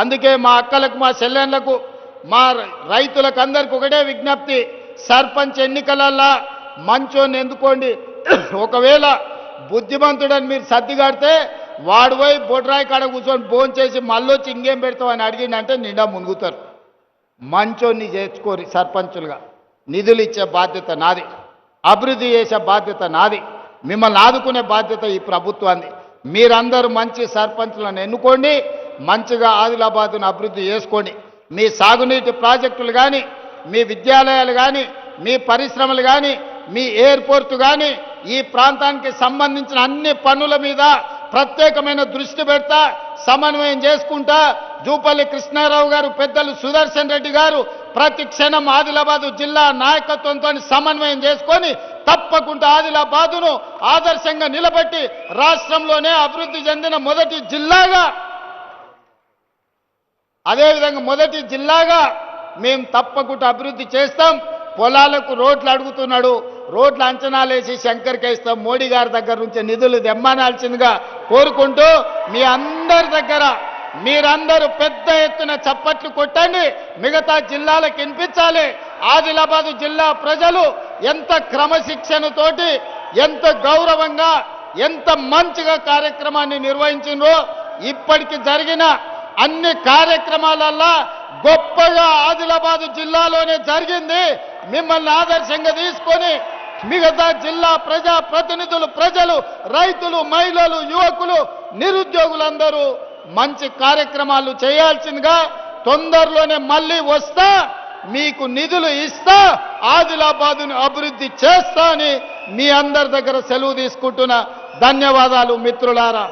అందుకే మా అక్కలకు మా చెల్లెళ్ళకు మా రైతులకు అందరికి ఒకటే విజ్ఞప్తి. సర్పంచ్ ఎన్నికలల్లా మంచోని ఎందుకోండి? ఒకవేళ బుద్ధిమంతుడని మీరు సర్దిగాడితే వాడు పోయి బొడ్రాయి కాడ కూర్చొని ఫోన్ చేసి మళ్ళొచ్చి ఇంకేం పెడతావు అని అడిగిందంటే నిండా మునుగుతారు. మంచోన్ని చేర్చుకోరి సర్పంచులుగా. నిధులు ఇచ్చే బాధ్యత నాది. అభివృద్ధి చేసే బాధ్యత నాది. మిమ్మల్ని ఆదుకునే బాధ్యత ఈ ప్రభుత్వాన్ని మీరందరూ మంచి సర్పంచులను ఎన్నుకోండి. మంచిగా ఆదిలాబాద్ను అభివృద్ధి చేసుకోండి. మీ సాగునీటి ప్రాజెక్టులు కానీ మీ విద్యాలయాలు కానీ మీ పరిశ్రమలు కానీ మీ ఎయిర్పోర్ట్ కానీ ఈ ప్రాంతానికి సంబంధించిన అన్ని పనుల మీద ప్రత్యేకమైన దృష్టి పెడతా సమన్వయం చేసుకుంటా జూపల్లి కృష్ణారావు గారు పెద్దలు సుదర్శన్ రెడ్డి గారు ప్రతి క్షణం ఆదిలాబాదు జిల్లా నాయకత్వంతో సమన్వయం చేసుకొని తప్పకుండా ఆదిలాబాదును ఆదర్శంగా నిలబెట్టి రాష్ట్రంలోనే అభివృద్ధి చెందిన మొదటి జిల్లాగా అదేవిధంగా మొదటి జిల్లాగా మేము తప్పకుండా అభివృద్ధి చేస్తాం. పొలాలకు రోడ్లు అడుగుతున్నాడు. రోడ్లు అంచనాలేసి శంకర్కి ఇస్తాం మోడీ గారి దగ్గర నుంచి నిధులు తెమ్మనాల్సిందిగా కోరుకుంటూ మీ అందరి దగ్గర మీరందరూ పెద్ద ఎత్తున చప్పట్లు కొట్టండి. మిగతా జిల్లాలకు వినిపించాలి. ఆదిలాబాదు జిల్లా ప్రజలు ఎంత క్రమశిక్షణతోటి ఎంత గౌరవంగా ఎంత మంచిగా కార్యక్రమాన్ని నిర్వహించిండ్రో ఇప్పటికి జరిగిన అన్ని కార్యక్రమాలల్లా గొప్పగా ఆదిలాబాదు జిల్లాలోనే జరిగింది. మిమ్మల్ని ఆదర్శంగా తీసుకొని మిగతా జిల్లా ప్రజా ప్రతినిధులు ప్రజలు రైతులు మహిళలు యువకులు నిరుద్యోగులందరూ మంచి కార్యక్రమాలు చేయాల్సిందిగా తొందరలోనే మళ్ళీ వస్తా మీకు నిధులు ఇస్తా ఆదిలాబాదును అభివృద్ధి చేస్తా అని మీ అందరి దగ్గర సెలవు తీసుకుంటున్న. ధన్యవాదాలు మిత్రులారా.